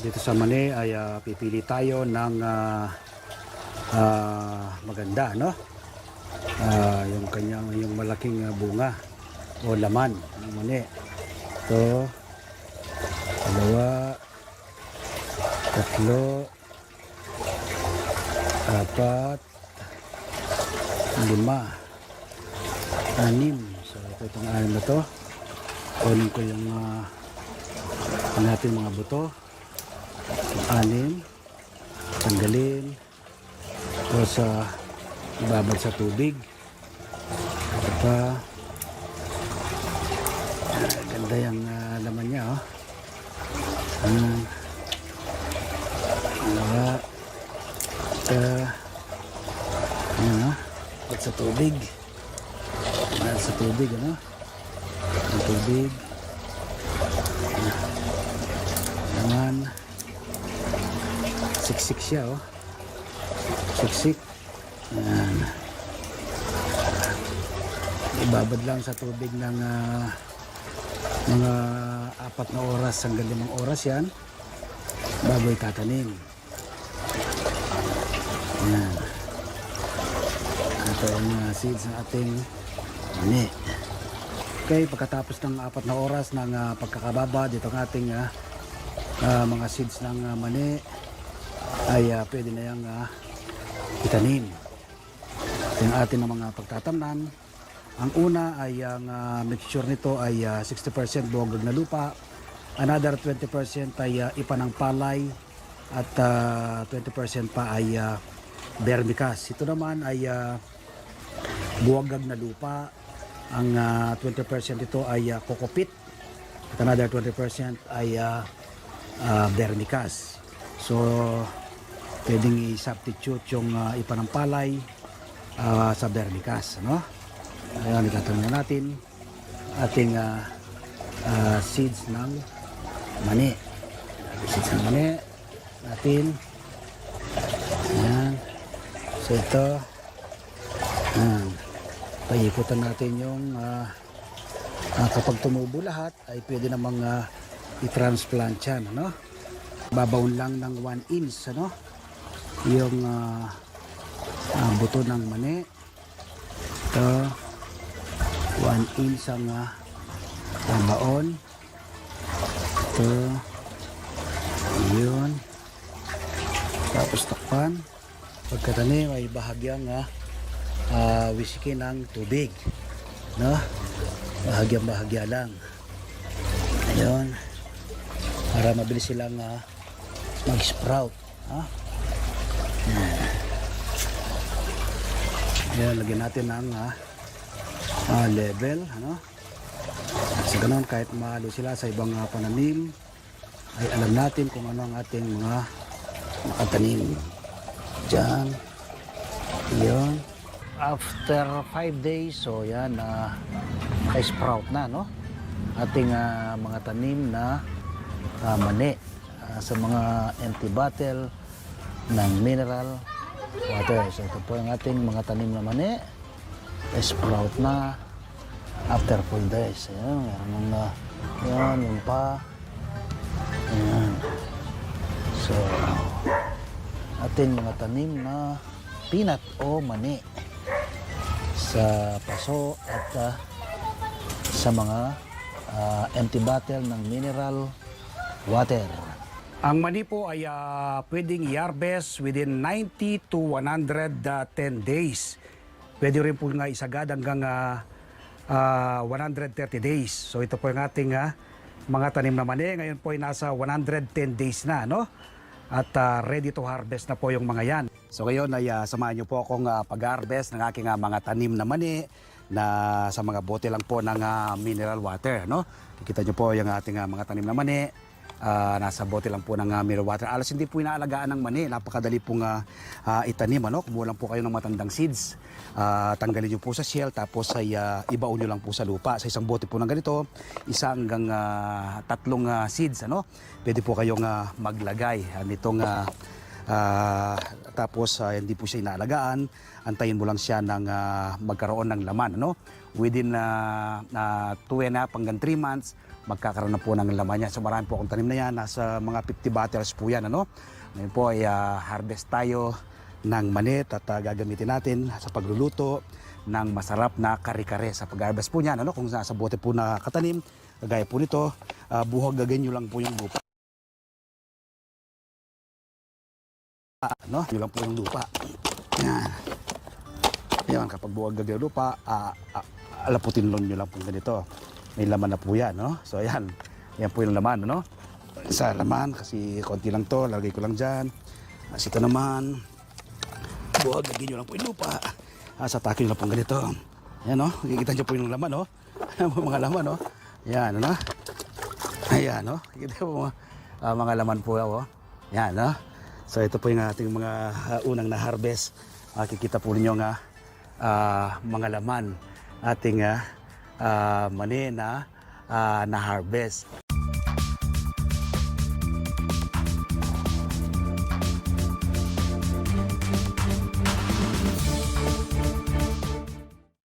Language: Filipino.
dito sa Mani ay ah, pipili tayo ng ah, ah, maganda, no? Ah, yung kanyang yung malaking bunga o laman ng mani. Ito, dalawa, tatlo, apat, lima, anim. So ito itong anim na to. Kunin ko yung uh, natin mga buto. Anim. Tanggalin. Tapos uh, ibabad sa tubig. Ito pa. Ah, ganda yung ah, laman niya. Oh. Ayan. Dalawa. Ito. Ayan oh. At sa tubig. At sa tubig ano. Ang tubig. Naman. Siksik siya oh. Siksik. Ayan. Ibabad lang sa tubig ng ah, mga apat na oras hanggang limang oras yan bago itatanim. Ayan. Ito ang mga seeds ng ating mani. Okay, pagkatapos ng apat na oras ng ah, pagkakababa dito ang ating ah, ah, mga seeds ng ah, mani ay ah, pwede na yung ah, itanim. Yung ating mga pagtatamnan. Ang una ay ang ah, mixture nito ay ah, 60% buwag na lupa. Another 20% ay ah, ipa ng palay at ah, 20% pa ay uh, vermicast. Ito naman ay ah, buwagag na lupa. Ang ah, 20% ito ay uh, kokopit. At another 20% ay uh, uh, vermicast. So, pwedeng i-substitute yung uh, ipa ng palay ah, sa vermicast. Ano? Ayan, itatanong na natin ating ah, ah, seeds ng mani. Seeds ng mani natin. Ayan. So ito. Ayan. Paikutan natin yung ah, ah, kapag tumubo lahat ay pwede namang ah, i-transplant yan. Ano? Babaon lang ng 1 inch. Ano? Yung ah, ah, buto ng mani. Ito. 1 inch ang uh, baon. Ito. Yun. Tapos takpan. Pagkatanim ay bahagyang uh, uh, wisikin ng tubig. No? Bahagyang bahagya lang. Ayun. Para mabilis silang uh, mag-sprout. Ha? Yan. Ayan, lagyan natin ng uh, ah, level ano? Sa ganun kahit mahalo sila sa ibang ah, pananim ay alam natin kung ano ang ating mga makatanim dyan yun after 5 days so yan ay sprout na no? Ating ah, mga tanim na ah, mani ah, sa mga empty bottle ng mineral water so ito po yung ating mga tanim na mani sprout na after 4 days. Ayan, meron na, yan, yung pa. Ayan. So, atin mga tanim na peanut o mani sa paso at ah, sa mga ah, empty bottle ng mineral water. Ang mani po ay ah, pwedeng i-harvest within 90 to 110 days. Pwede rin po nga isagad hanggang ah, ah, 130 days. So ito po yung ating ah, mga tanim na mani. Ngayon po ay nasa 110 days na, no? At ah, ready to harvest na po yung mga yan. So ngayon ay ah, samahan niyo po akong ah, pag-harvest ng aking ah, mga tanim na mani na sa mga bote lang po ng ah, mineral water, no? Kikita niyo po yung ating ah, mga tanim na mani. Ah, nasa bote lang po ng uh, mineral water. Alas hindi po inaalagaan ng mani. Napakadali pong ah, ah, itanim. Ano? Kumuha lang po kayo ng matandang seeds. Ah, tanggalin nyo po sa shell tapos ay ah, ibaon nyo lang po sa lupa. Sa isang bote po ng ganito, isa hanggang ah, tatlong ah, seeds. Ano? Pwede po kayong ah, maglagay ah, nitong ah, ah, tapos ah, hindi po siya inaalagaan. Antayin mo lang siya ng ah, magkaroon ng laman. Ano? Within uh, 2 and a half hanggang 3 months, magkakaroon na po ng laman yan. So marami po akong tanim na yan, nasa mga 50 bottles po yan. Ano? Ngayon po ay ah, harvest tayo ng manit at ah, gagamitin natin sa pagluluto ng masarap na kare-kare sa pag-harvest po niyan. Ano? Kung nasa bote po na katanim, kagaya po nito, uh, buhag nyo lang po yung lupa. No? Yun lang po yung lupa. Yan. Yan, kapag buwag yung lupa, ah, ah, alaputin lang nyo lang po ganito. May laman na po yan, no? So, ayan. Yan po yung laman, no? Sa laman, kasi konti lang to, lagay ko lang dyan. As ito naman, buwag nyo lang po yung lupa. Ah, sa takin lang po ganito. Yan, no? Kikita nyo po yung laman, no? mga laman, no? Yan, ano? Ayan, no? Kita po mga, ah, mga laman po, oh. Yan, no? So ito po yung ating mga ah, unang na-harvest. Makikita po ninyo nga ah, mga laman ating ah, ah, mani na ah, na-harvest.